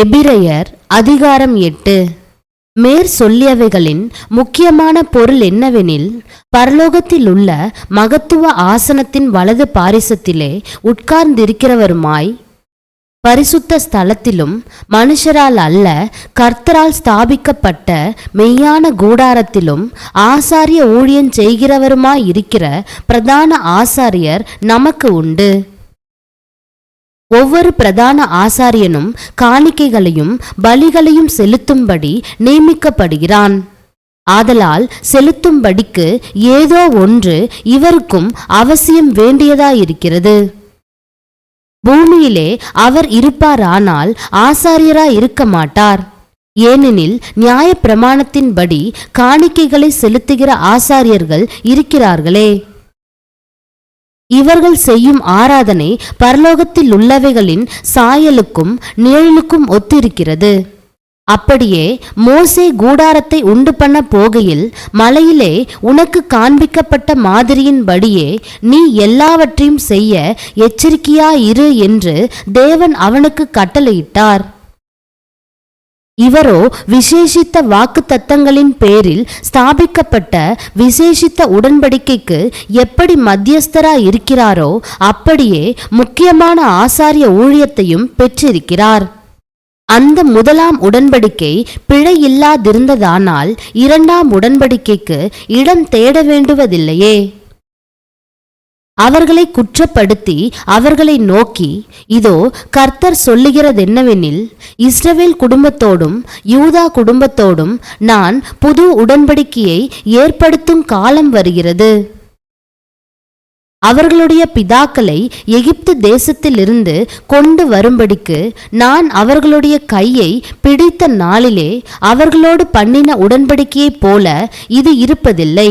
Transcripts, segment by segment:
எபிரையர் அதிகாரம் எட்டு. மேற் சொல்லியவைகளின் முக்கியமான பொருள் என்னவெனில் பரலோகத்தில் உள்ள மகத்துவ ஆசனத்தின் வலது பாரிசத்திலே உட்கார்ந்திருக்கிறவருமாய் பரிசுத்த ஸ்தலத்திலும் மனுஷரால் அல்ல கர்த்தரால் ஸ்தாபிக்கப்பட்ட மெய்யான கூடாரத்திலும் ஆசாரிய ஊழியன் செய்கிறவருமாய் இருக்கிற பிரதான ஆசாரியர் நமக்கு உண்டு. ஒவ்வொரு பிரதான ஆசாரியனும் காணிக்கைகளையும் பலிகளையும் செலுத்தும்படி நியமிக்கப்படுகிறான். ஆதலால் செலுத்தும்படிக்கு ஏதோ ஒன்று இவருக்கும் அவசியம் வேண்டியதாயிருக்கிறது. பூமியிலே அவர் இருப்பாரானால் ஆசாரியராய் இருக்க மாட்டார். ஏனெனில் நியாயப் பிரமாணத்தின்படி காணிக்கைகளை செலுத்துகிற ஆசாரியர்கள் இருக்கிறார்களே. இவர்கள் செய்யும் ஆராதனை பரலோகத்தில் உள்ளவைகளின் சாயலுக்கும் நிழலுக்கும் ஒத்திருக்கிறது. அப்படியே மோசே கூடாரத்தை உண்டு பண்ண போகையில் மலையிலே உனக்கு காண்பிக்கப்பட்ட மாதிரியின்படியே நீ எல்லாவற்றையும் செய்ய எச்சரிக்கையாயிரு என்று தேவன் அவனுக்கு கட்டளையிட்டார். இவரோ விசேஷித்த வாக்குத்தத்தங்களின் பேரில் ஸ்தாபிக்கப்பட்ட விசேஷித்த உடன்படிக்கைக்கு எப்படி மத்தியஸ்தரா இருக்கிறாரோ அப்படியே முக்கியமான ஆசாரிய ஊழியத்தையும் பெற்றிருக்கிறார். அந்த முதலாம் உடன்படிக்கை பிழை இல்லாதிருந்ததானால் இரண்டாம் உடன்படிக்கைக்கு இடம் தேட வேண்டுவதில்லையே. அவர்களை குற்றப்படுத்தி அவர்களை நோக்கி இதோ கர்த்தர் சொல்லுகிறதென்னவெனில் இஸ்ரவேல் குடும்பத்தோடும் யூதா குடும்பத்தோடும் நான் புது உடன்படிக்கையை ஏற்படுத்தும் காலம் வருகிறது. அவர்களுடைய பிதாக்களை எகிப்து தேசத்திலிருந்து கொண்டு வரும்படிக்கு நான் அவர்களுடைய கையை பிடித்த நாளிலே அவர்களோடு பண்ணின உடன்படிக்கையைப் போல இது இருப்பதில்லை.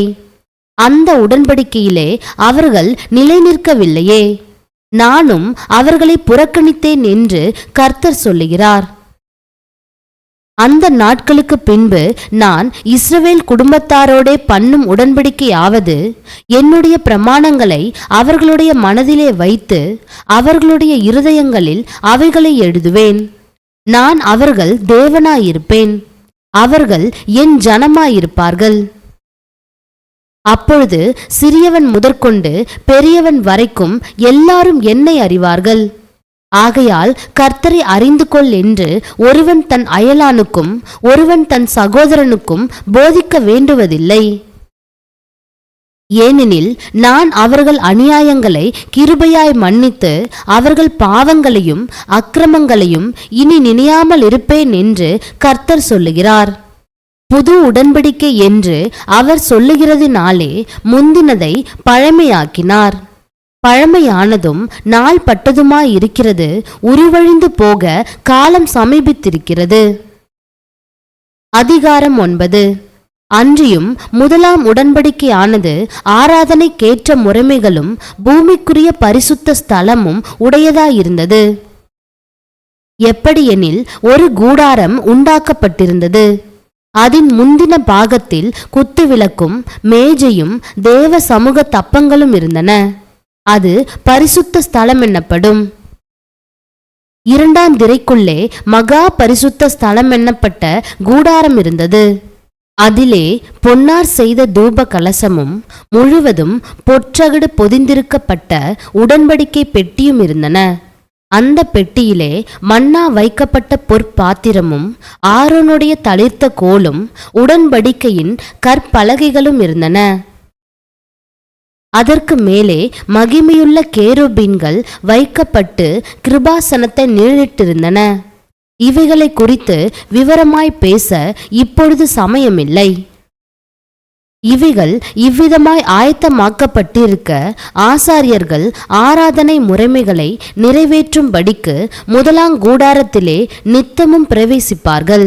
அந்த உடன்படிக்கையிலே அவர்கள் நிலை நிற்கவில்லையே நானும் அவர்களை புறக்கணித்தேன் என்று கர்த்தர் சொல்லுகிறார். அந்த நாட்களுக்கு பின்பு நான் இஸ்ரவேல் குடும்பத்தாரோடே பண்ணும் உடன்படிக்கையாவது என்னுடைய பிரமாணங்களை அவர்களுடைய மனதிலே வைத்து அவர்களுடைய இருதயங்களில் அவைகளை எழுதுவேன். நான் அவர்கள் தேவனாயிருப்பேன். அவர்கள் என் ஜனமாயிருப்பார்கள். அப்பொழுது சிறியவன் முதற்கொண்டு பெரியவன் வரைக்கும் எல்லாரும் என்னை அறிவார்கள். ஆகையால் கர்த்தரை அறிந்து கொள் என்று ஒருவன் தன் அயலானுக்கும் ஒருவன் தன் சகோதரனுக்கும் போதிக்க வேண்டுவதில்லை. ஏனெனில் நான் அவர்கள் அநியாயங்களை கிருபையாய் மன்னித்து அவர்கள் பாவங்களையும் அக்கிரமங்களையும் இனி நினையாமல் இருப்பேன் என்று கர்த்தர் சொல்லுகிறார். புது உடன்படிக்கை என்று அவர் சொல்லுகிறதினாலே முந்தினதை பழமையாக்கினார். பழமையானதும் நாள் பட்டதுமாயிருக்கிறது உருவழிந்து போக காலம் சமீபித்திருக்கிறது. அதிகாரம் ஒன்பது. அன்றியும் முதலாம் உடன்படிக்கையானது ஆராதனைக்கேற்ற முறைமைகளும் பூமிக்குரிய பரிசுத்த ஸ்தலமும் உடையதாயிருந்தது. எப்படியெனில் ஒரு கூடாரம் உண்டாக்கப்பட்டிருந்தது. அதன் முந்தின பாகத்தில் குத்துவிளக்கும் மேஜையும் தேவ சமூக தப்பங்களும் இருந்தன. அது பரிசுத்த ஸ்தலம் என்னப்படும்? இரண்டாம் திரைக்குள்ளே மகா பரிசுத்த ஸ்தலம் எனப்பட்ட கூடாரம் இருந்தது. அதிலே பொன்னார் செய்த தூப கலசமும் முழுவதும் பொற்றகடு பொதிந்திருக்கப்பட்ட உடன்படிக்கை பெட்டியும் இருந்தன. அந்த பெட்டியிலே மன்னா வைக்கப்பட்ட பொற்பாத்திரமும் ஆரோனுடைய தளிர்த்த கோலும் உடன்படிக்கையின் கற்பலகைகளும் இருந்தன. அதற்கு மேலே மகிமையுள்ள கேரோபீன்கள் வைக்கப்பட்டு கிருபாசனத்தை நிழலிட்டிருந்தன இவைகளை குறித்து விவரமாய் பேச இப்பொழுது சமயமில்லை. இவைகள் இவ்விதமாய் ஆயத்தமாக்கப்பட்டிருக்க ஆசாரியர்கள் ஆராதனை முறைமைகளை நிறைவேற்றும்படிக்கு முதலாம் கூடாரத்திலே நித்தமும் பிரவேசிப்பார்கள்.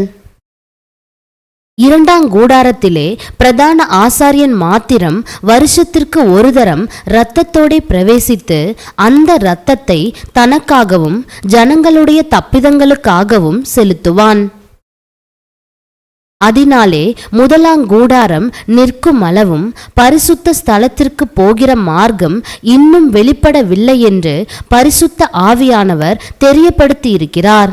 இரண்டாம் கூடாரத்திலே பிரதான ஆசாரியன் மாத்திரம் வருஷத்திற்கு ஒரு தரம் இரத்தத்தோடே பிரவேசித்து அந்த இரத்தத்தை தனக்காகவும் ஜனங்களுடைய தப்பிதங்களுக்காகவும் செலுத்துவான். அதனாலே முதலாம் கூடாரம் நிற்கும் அளவும் பரிசுத்த ஸ்தலத்திற்கு போகிற மார்க்கம் இன்னும் வெளிப்படவில்லை என்று பரிசுத்த ஆவியானவர் தெரியப்படுத்தியிருக்கிறார்.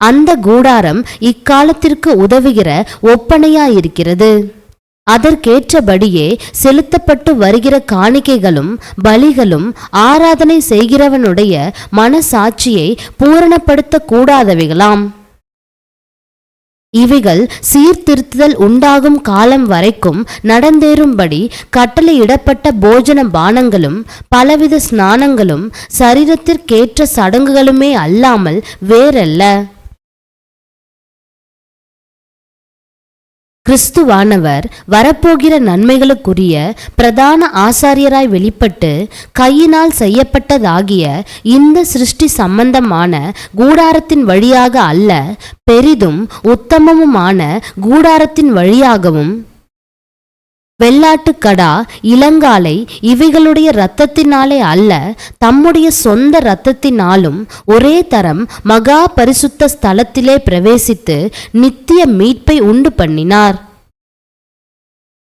அந்த கூடாரம் இக்காலத்திற்கு உதவுகிற ஒப்பனையாயிருக்கிறது. அதற்கேற்றபடியே செலுத்தப்பட்டு வருகிற காணிக்கைகளும் பலிகளும் ஆராதனை செய்கிறவனுடைய மனசாட்சியை பூரணப்படுத்தக்கூடாதவைகளாம். கூடாதவைகளாம் இவைகள் சீர்திருத்துதல் உண்டாகும் காலம் வரைக்கும் நடந்தேறும்படி கட்டளையிடப்பட்ட போஜன பானங்களும் பலவித ஸ்நானங்களும் சரீரத்திற்கேற்ற சடங்குகளுமே அல்லாமல் வேறல்ல. கிறிஸ்துவானவர் வரப்போகிற நன்மைகளுக்குரிய பிரதான ஆசாரியராய் வெளிப்பட்டு கையினால் செய்யப்பட்டதாகிய இந்த சிருஷ்டி சம்பந்தமான கூடாரத்தின் வழியாக அல்ல பெரிதும் உத்தமமுமான கூடாரத்தின் வழியாகவும் வெள்ளாட்டுக்கடா இளங்காலை இவைகளுடைய இரத்தத்தினாலே அல்ல தம்முடைய சொந்த இரத்தத்தினாலும் ஒரே தரம் மகா பரிசுத்த ஸ்தலத்திலே பிரவேசித்து நித்திய மீட்பை உண்டு பண்ணினார்.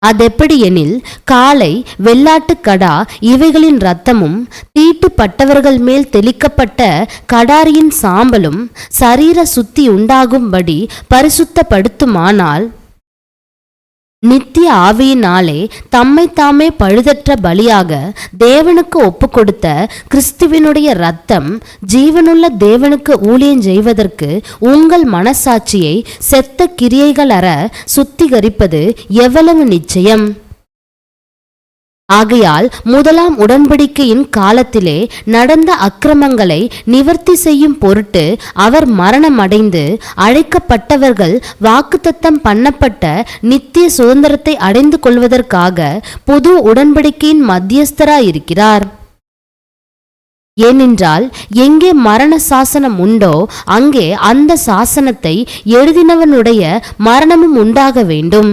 அதெப்படியெனில் காளை வெள்ளாட்டுக்கடா இவைகளின் இரத்தமும் தீட்டுப்பட்டவர்கள் மேல் தெளிக்கப்பட்ட கடாரியின் சாம்பலும் சரீர சுத்தி உண்டாகும்படி பரிசுத்தப்படுத்துமானால் நித்திய ஆவியினாலே தம்மை தாமே பழுதற்ற பலியாக தேவனுக்கு ஒப்புக்கொடுத்த கிறிஸ்துவினுடைய இரத்தம் ஜீவனுள்ள தேவனுக்கு ஊழியம் செய்வதற்கு உங்கள் மனசாட்சியை செத்த கிரியைகள் அற சுத்திகரிப்பது எவ்வளவு நிச்சயம்? ஆகையால் முதலாம் உடன்படிக்கையின் காலத்திலே நடந்த அக்கிரமங்களை நிவர்த்தி செய்யும் பொருட்டு அவர் மரணமடைந்து அழைக்கப்பட்டவர்கள் வாக்குத்தத்தம் பண்ணப்பட்ட நித்திய சுதந்திரத்தை அடைந்து கொள்வதற்காக புது உடன்படிக்கையின் மத்தியஸ்தராயிருக்கிறார். ஏனென்றால் எங்கே மரண சாசனம் உண்டோ அங்கே அந்த சாசனத்தை எழுதினவனுடைய மரணமும் உண்டாக வேண்டும்.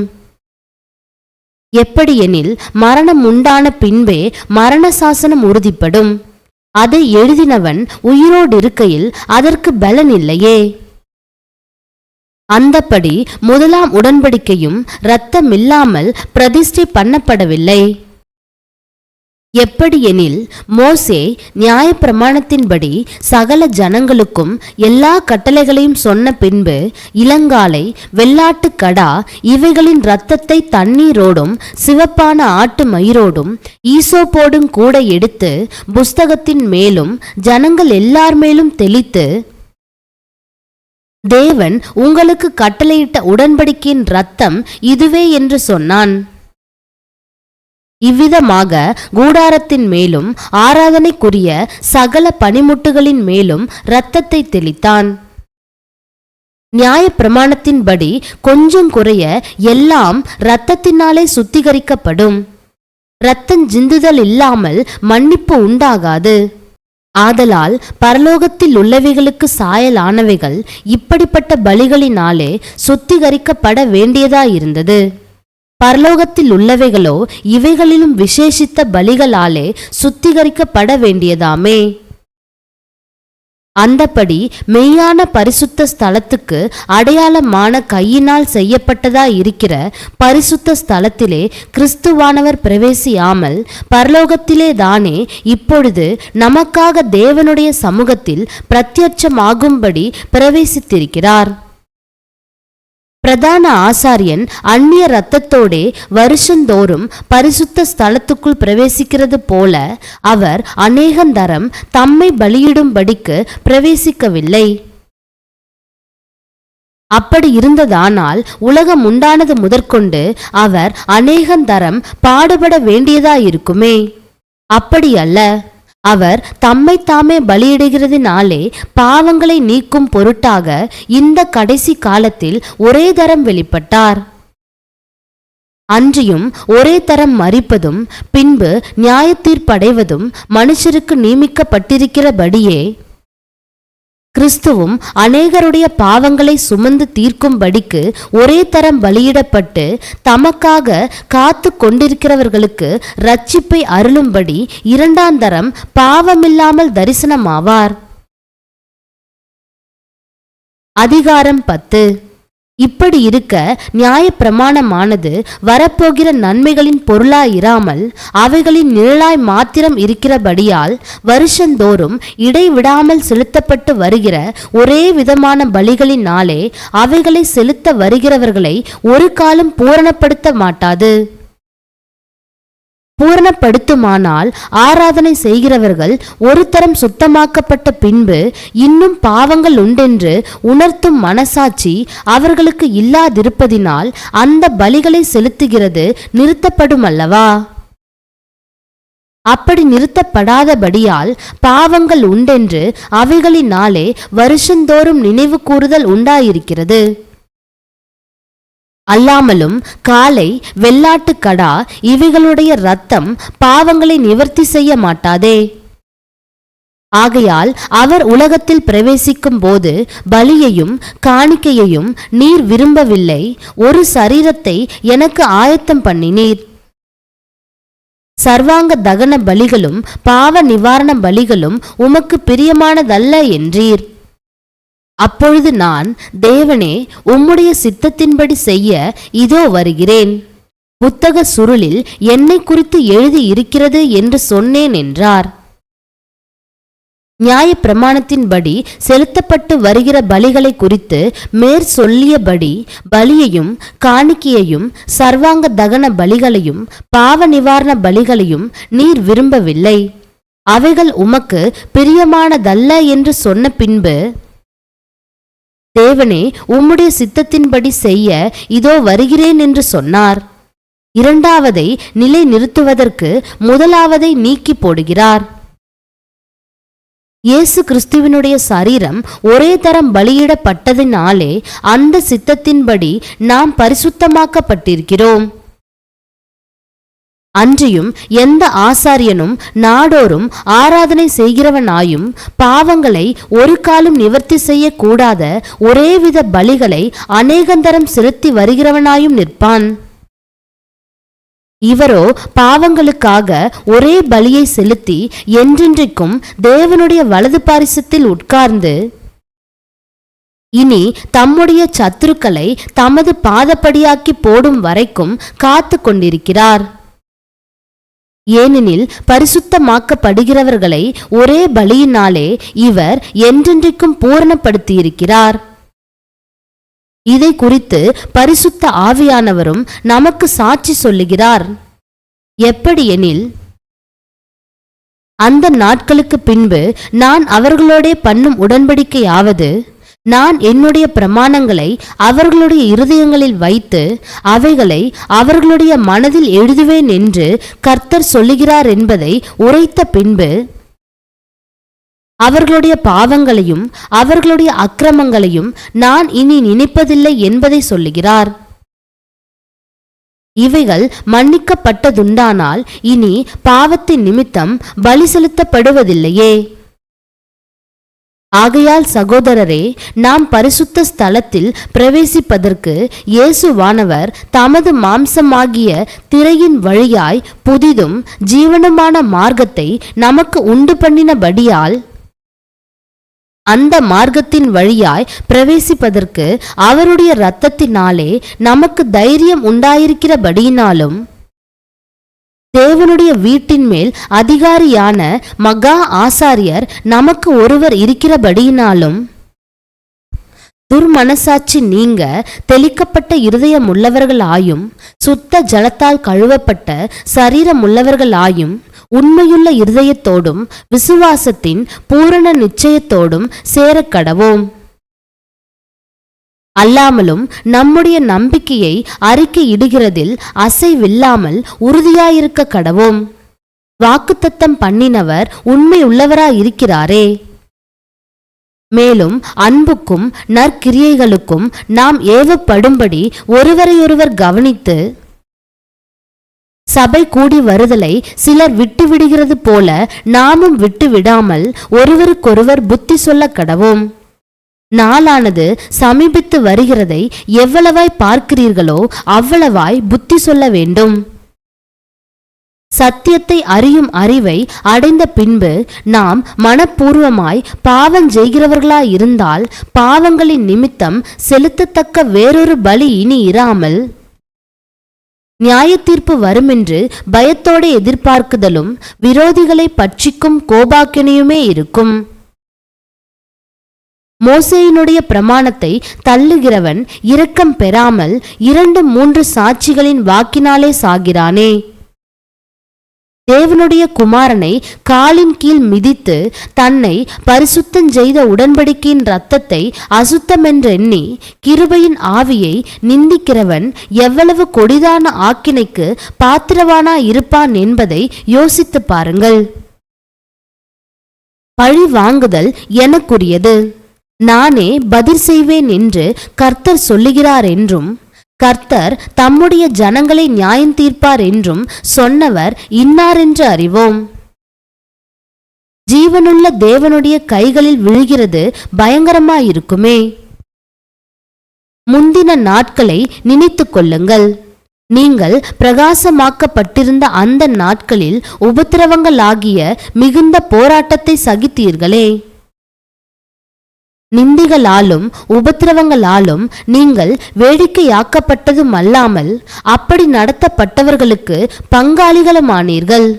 எப்படியெனில் மரணம் உண்டான பின்பே மரண சாசனம் உறுதிப்படும். அதை எழுதினவன் உயிரோடு இருக்கையில் அதற்கு பலன் இல்லையே அந்தப்படி முதலாம் உடன்படிக்கையும் இரத்தமில்லாமல் பிரதிஷ்டை பண்ணப்படவில்லை. எப்படியெனில் மோசே நியாயப்பிரமாணத்தின்படி சகல ஜனங்களுக்கும் எல்லா கட்டளைகளையும் சொன்ன பின்பு இளங்காலை வெள்ளாட்டு கடா இவைகளின் இரத்தத்தை தண்ணீரோடும் சிவப்பான ஆட்டு மயிரோடும் ஈசோப்போடும் கூட எடுத்து புஸ்தகத்தின் மேலும் ஜனங்கள் எல்லார் மேலும் தெளித்து தேவன் உங்களுக்கு கட்டளையிட்ட உடன்படிக்கையின் இரத்தம் இதுவே என்று சொன்னான். இவ்விதமாக கூடாரத்தின் மேலும் ஆராதனைக்குரிய சகல பனிமுட்டுகளின் மேலும் இரத்தத்தை தெளித்தான். நியாய பிரமாணத்தின்படி கொஞ்சம் குறைய எல்லாம் இரத்தத்தினாலே சுத்திகரிக்கப்படும். இரத்தம் ஜிந்துதல் இல்லாமல் மன்னிப்பு உண்டாகாது. ஆதலால் பரலோகத்தில் உள்ளவைகளுக்கு சாயலானவைகள் இப்படிப்பட்ட பலிகளினாலே சுத்திகரிக்கப்பட வேண்டியதாயிருந்தது. பரலோகத்தில் உள்ளவைகளோ இவைகளிலும் விசேஷித்த பலிகளாலே சுத்திகரிக்கப்பட வேண்டியதாமே. அந்தபடி மெய்யான பரிசுத்த ஸ்தலத்துக்கு அடையாளமான கையினால் செய்யப்பட்டதா இருக்கிற பரிசுத்த ஸ்தலத்திலே கிறிஸ்துவானவர் பிரவேசியாமல் பரலோகத்திலே தானே இப்பொழுது நமக்காக தேவனுடைய சமூகத்தில் பிரத்யட்சமாகும்படி பிரவேசித்திருக்கிறார். பிரதான ஆசாரியன் அந்நிய இரத்தத்தோடே வருஷந்தோறும் பரிசுத்த ஸ்தலத்துக்குள் பிரவேசிக்கிறது போல அவர் அநேகந்தரம் தம்மை பலியிடும்படிக்கு பிரவேசிக்கவில்லை. அப்படி இருந்ததானால் உலகம் உண்டானது முதற்கொண்டு அவர் அநேகந்தரம் பாடுபட வேண்டியதாயிருக்குமே. அப்படி அல்ல அவர் தம்மை தாமே பலியிடுகிறதினாலே பாவங்களை நீக்கும் பொருட்டாக இந்த கடைசி காலத்தில் ஒரே தரம் வெளிப்பட்டார். அன்றியும் ஒரே தரம் மறிப்பதும் பின்பு நியாயத்தீர்ப்படைவதும் மனுஷருக்கு நியமிக்கப்பட்டிருக்கிறபடியே கிறிஸ்துவும் அநேகருடைய பாவங்களை சுமந்து தீர்க்கும்படிக்கு ஒரே தரம் பலியிடப்பட்டு தமக்காக காத்து கொண்டிருக்கிறவர்களுக்கு ரட்சிப்பை அருளும்படி இரண்டாம் தரம் பாவமில்லாமல் தரிசனமாவார். அதிகாரம் பத்து. இப்படி இருக்க நியாயப்பிரமாணமானது வரப்போகிற நன்மைகளின் பொருளாயிராமல் அவைகளின் நிழலாய் மாத்திரம் இருக்கிறபடியால் வருஷந்தோறும் இடைவிடாமல் செலுத்தப்பட்டு வருகிற ஒரே விதமான பலிகளினாலே அவைகளை செலுத்த வருகிறவர்களை ஒரு காலம் பூரணப்படுத்த மாட்டாது. பூரணப்படுத்துமானால் ஆராதனை செய்கிறவர்கள் ஒரு தரம் சுத்தமாக்கப்பட்ட பின்பு இன்னும் பாவங்கள் உண்டென்று உணர்த்தும் மனசாட்சி அவர்களுக்கு இல்லாதிருப்பதினால் அந்த பலிகளை செலுத்துகிறது நிறுத்தப்படும் அல்லவா அப்படி நிறுத்தப்படாதபடியால் பாவங்கள் உண்டென்று அவைகளினாலே வருஷந்தோறும் நினைவு கூறுதல் உண்டாயிருக்கிறது. அல்லாமலும் காலை வெள்ளாட்டு கடா இவைகளுடைய இரத்தம் பாவங்களை நிவர்த்தி செய்ய மாட்டாதே. ஆகையால் அவர் உலகத்தில் பிரவேசிக்கும் போது பலியையும் காணிக்கையையும் நீர் விரும்பவில்லை. ஒரு சரீரத்தை எனக்கு ஆயத்தம் பண்ணினீர். சர்வாங்க தகன பலிகளும் பாவ நிவாரண பலிகளும் உமக்கு பிரியமானதல்ல என்றீர். அப்பொழுது நான் தேவனே உம்முடைய சித்தத்தின்படி செய்ய இதோ வருகிறேன். புத்தக சுருளில் என்னை குறித்து எழுதி இருக்கிறது என்று சொன்னேன் என்றார். நியாய பிரமாணத்தின்படி செலுத்தப்பட்டு வருகிற பலிகளை குறித்து மேற் சொல்லியபடி பலியையும் காணிக்கையையும் சர்வாங்க தகன பலிகளையும் பாவ நிவாரண பலிகளையும் நீர் விரும்பவில்லை. அவைகள் உமக்கு பிரியமானதல்ல என்று சொன்ன பின்பு தேவனே உம்முடைய சித்தத்தின்படி செய்ய இதோ வருகிறேன் என்று சொன்னார். இரண்டாவதை நிலை நிறுத்துவதற்கு முதலாவதை நீக்கி போடுகிறார். இயேசு கிறிஸ்துவினுடைய சரீரம் ஒரே தரம் பலியிடப்பட்டதினாலே அந்த சித்தத்தின்படி நாம் பரிசுத்தமாக்கப்பட்டிருக்கிறோம். அன்றியும் எந்த ஆசாரியனும் நாடோறும் ஆராதனை செய்கிறவனாயும் பாவங்களை ஒரு காலம் நிவர்த்தி செய்யக்கூடாத ஒரேவித பலிகளை அநேகந்தரம் செலுத்தி வருகிறவனாயும் நிற்பான். இவரோ பாவங்களுக்காக ஒரே பலியை செலுத்தி என்றென்றைக்கும் தேவனுடைய வலது பாரிசத்தில் உட்கார்ந்து இனி தம்முடைய சத்துருக்களை தமது பாதப்படியாக்கி போடும் வரைக்கும் காத்து கொண்டிருக்கிறார் ஏனெனில் பரிசுத்தமாக்கப்படுகிறவர்களை ஒரே பலியினாலே இவர் என்றென்றைக்கும் பூரணப்படுத்தியிருக்கிறார். இதை குறித்து பரிசுத்த ஆவியானவரும் நமக்கு சாட்சி சொல்லுகிறார். எப்படியெனில் அந்த நாட்களுக்கு பின்பு நான் அவர்களோடே பண்ணும் உடன்படிக்கையாவது நான் என்னுடைய பிரமாணங்களை அவர்களுடைய இருதயங்களில் வைத்து அவைகளை அவர்களுடைய மனதில் எழுதுவேன் என்று கர்த்தர் சொல்லுகிறார் என்பதை உரைத்த பின்பு அவர்களுடைய பாவங்களையும் அவர்களுடைய அக்கிரமங்களையும் நான் இனி நினைப்பதில்லை என்பதை சொல்லுகிறார். இவைகள் மன்னிக்கப்பட்டதுண்டானால் இனி பாவத்தின் நிமித்தம் பலி செலுத்தப்படுவதில்லையே. ஆகையால் சகோதரரே நாம் பரிசுத்த ஸ்தலத்தில் பிரவேசிப்பதற்கு இயேசுவானவர் தமது மாம்சமாகிய திரையின் வழியாய் புதிதும் ஜீவனமான மார்க்கத்தை நமக்கு உண்டு பண்ணினபடியால் அந்த மார்க்கத்தின் வழியாய் பிரவேசிப்பதற்கு அவருடைய இரத்தத்தினாலே நமக்கு தைரியம் உண்டாயிருக்கிறபடியினாலும் தேவனுடைய வீட்டின் மேல் அதிகாரியான மகா ஆசாரியர் நமக்கு ஒருவர் இருக்கிறபடியினாலும் துர்மனசாட்சி நீங்க தெளிக்கப்பட்ட இருதயம் உள்ளவர்களாயும் சுத்த ஜலத்தால் கழுவப்பட்ட சரீரம் உள்ளவர்களாயும் உண்மையுள்ள இருதயத்தோடும் விசுவாசத்தின் பூரண நிச்சயத்தோடும் சேரக்கடவோம். அல்லாமலும் நம்முடைய நம்பிக்கையை அறிக்கையிடுகிறதில் அசைவில்லாமல் உறுதியாயிருக்க கடவோம். வாக்குத்தத்தம் பண்ணினவர் உண்மை உள்ளவராயிருக்கிறாரே மேலும் அன்புக்கும் நற்கிரியைகளுக்கும் நாம் ஏவப்படும்படி ஒருவரையொருவர் கவனித்து சபை கூடி வருதலை சிலர் விட்டுவிடுகிறது போல நாமும் விட்டுவிடாமல் ஒருவருக்கொருவர் புத்தி சொல்ல கடவோம். நாளானது சமீபித்து வருகிறதை எவ்வளவாய் பார்க்கிறீர்களோ அவ்வளவாய் புத்தி சொல்ல வேண்டும். சத்தியத்தை அறியும் அறிவை அடைந்த பின்பு நாம் மனப்பூர்வமாய் பாவம் இருந்தால் பாவங்களின் நிமித்தம் செலுத்தத்தக்க வேறொரு பலி இனி இராமல். நியாயத்தீர்ப்பு வருமென்று பயத்தோடு எதிர்பார்க்குதலும் விரோதிகளை பட்சிக்கும் கோபாக்கினையுமே இருக்கும். மோசேயினுடைய பிரமாணத்தை தள்ளுகிறவன் இரக்கம் பெறாமல் இரண்டு மூன்று சாட்சிகளின் வாக்கினாலே சாகிறானே. தேவனுடைய குமாரனை காலின் கீழ் மிதித்து தன்னை பரிசுத்தம் செய்த உடன்படிக்கையின் இரத்தத்தை அசுத்தமென்றெண்ணி கிருபையின் ஆவியை நிந்திக்கிறவன் எவ்வளவு கொடிதான ஆக்கினைக்கு பாத்திரவானா இருப்பான் என்பதை யோசித்துப் பாருங்கள். பழி வாங்குதல் எனக்குரியது. நானே பதில் செய்வேன் என்று கர்த்தர் சொல்லுகிறார் என்றும் கர்த்தர் தம்முடைய ஜனங்களை நியாயம் தீர்ப்பார் என்றும் சொன்னவர் இன்னாரென்று அறிவோம். ஜீவனுள்ள தேவனுடைய கைகளில் விழுகிறது பயங்கரமாயிருக்குமே. முந்தின நாட்களை நினைத்துக் கொள்ளுங்கள். நீங்கள் பிரகாசமாக்கப்பட்டிருந்த அந்த நாட்களில் உபத்திரவங்களாகிய மிகுந்த போராட்டத்தை சகித்தீர்களே. நிந்திகளாலும் உபத்திரவங்களாலும் நீங்கள் வேடிக்கையாக்கப்பட்டதும் அல்லாமல் அப்படி நடத்தப்பட்டவர்களுக்கு பங்காளிகளுமானீர்கள்.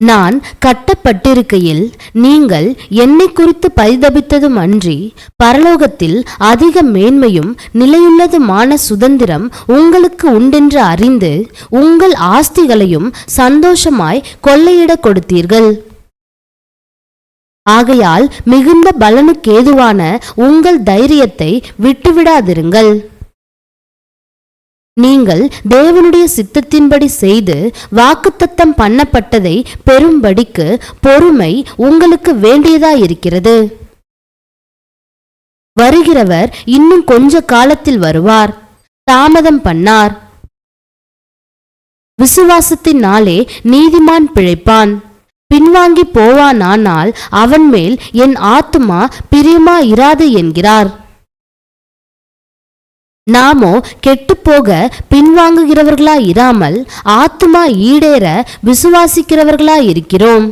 நான் கட்டப்பட்டிருக்கையில் நீங்கள் என்னை குறித்து பரிதபித்ததும் அன்றி பரலோகத்தில் அதிக மேன்மையும் நிலையுள்ளதுமான சுதந்திரம் உங்களுக்கு உண்டென்று அறிந்து உங்கள் ஆஸ்திகளையும் சந்தோஷமாய் கொள்ளையிடக் கொடுத்தீர்கள். ஆகையால் மிகுந்த பலனுக்கேதுவான உங்கள் தைரியத்தை விட்டுவிடாதிருங்கள். நீங்கள் தேவனுடைய சித்தத்தின்படி செய்து வாக்குத்தத்தம் பண்ணப்பட்டதை பெறும்படிக்கு பொறுமை உங்களுக்கு வேண்டியதாயிருக்கிறது. வருகிறவர் இன்னும் கொஞ்ச காலத்தில் வருவார். தாமதம் பண்ணார். விசுவாசத்தினாலே நீதிமான் பிழைப்பான். பின்வாங்கி போவானானால் அவன் மேல் என் ஆத்துமா பிரியமா இராது என்கிறார். நாமோ கெட்டுப்போக பின்வாங்குகிறவர்களா இராமல் ஆத்துமா ஈடேற விசுவாசிக்கிறவர்களா இருக்கிறோம்